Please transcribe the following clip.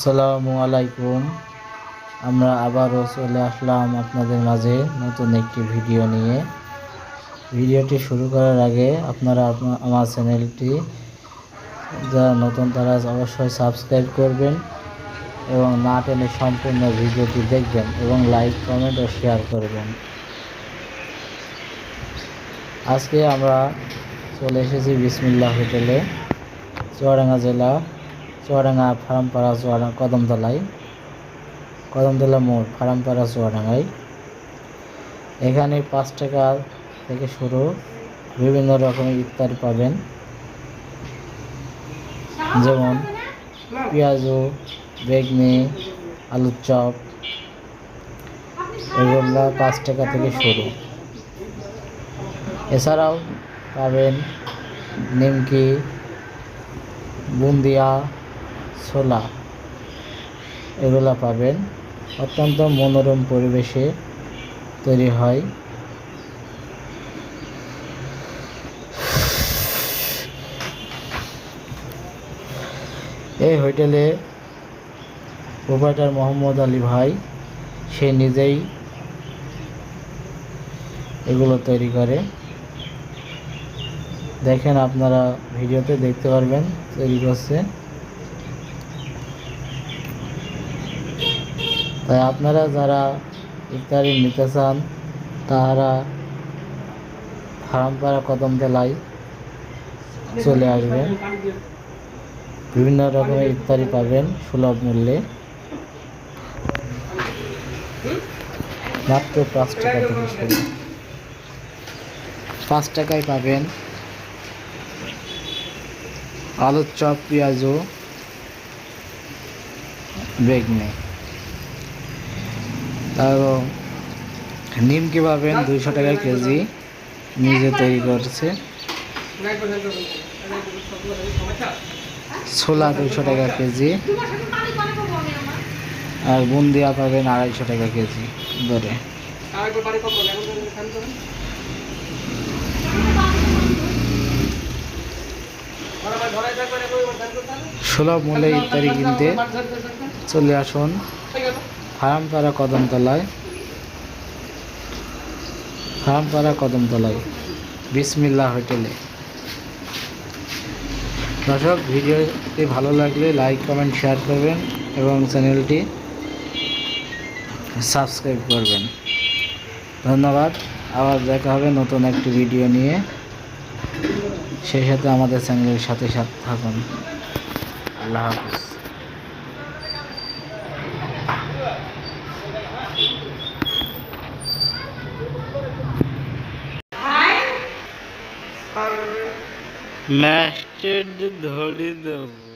আসসালামু আলাইকুম। আমরা আবারও চলে আসলাম আপনাদের মাঝে নতুন একটি ভিডিও নিয়ে। ভিডিওটি শুরু করার আগে আপনারা আমার চ্যানেলটি যারা নতুন তারা অবশ্যই সাবস্ক্রাইব করবেন এবং না টেনে সম্পূর্ণ ভিডিওটি দেখবেন এবং লাইক, কমেন্ট ও শেয়ার করবেন। আজকে আমরা চলে এসেছি বিসমিল্লাহ হোটেলে, চুয়াডাঙ্গা জেলা চুয়াডাঙ্গা ফার্মপাড়া, চুয়াডাঙ্গা কদমতলায় কদমতলা মোড়, ফার্মপাড়া, চুয়াডাঙ্গায়। এখানে পাঁচ টাকা থেকে শুরু। বিভিন্ন রকমের ইফতারি পাবেন। যেমন পেঁয়াজু, বেগনি, আলুর চপ। এগুলো পাঁচ টাকা থেকে শুরু। এছাড়াও পাবেন নিমকি, বুন্দিয়া ছোলা এগুলা পাবেন। অত্যন্ত মনোরম পরিবেশে তৈরি হয়। এই হোটেলে প্রোপাইটার মোহাম্মদ আলী ভাই, সে নিজেই এগুলো তৈরি করে। দেখেন আপনারা ভিডিওতে দেখতে পারবেন তৈরি করছে। তাই আপনারা যারা ইফতারি নিতে চান, তাহারা ফার্মপাড়া কদম তেলায় চলে আসবেন। বিভিন্ন রকমের ইফতারি পাবেন, সুলভ মূল্যে। মাত্র পাঁচ টাকা থেকে শুরু। পাঁচ টাকায় পাবেন আলুর চপ, পেঁয়াজু, বেগনে। এবং নিমকি পাবেন দুইশো টাকা কেজি নিজে তৈরি করছে? ছোলা দুইশো টাকা কেজি। আর বুন্দিয়া পাবেন আড়াইশো টাকা কেজি ধরে সুলভ মূল্যে ইত্যাদি কিনতে চলে আসুন। ফার্মপাড়া কদমতলায় হারামপাড়া কদমতলায় বিসমিল্লা হোটেলে। দর্শক, ভিডিওটি ভালো লাগলে লাইক, কমেন্ট, শেয়ার করবেন এবং চ্যানেলটি সাবস্ক্রাইব করবেন। ধন্যবাদ। আবার দেখা হবে নতুন একটি ভিডিও নিয়ে। সেই সাথে আমাদের চ্যানেলের সাথে সাথে থাকুন। আল্লাহ হাফিজ। ম্যাস্টার ধরে দেবো।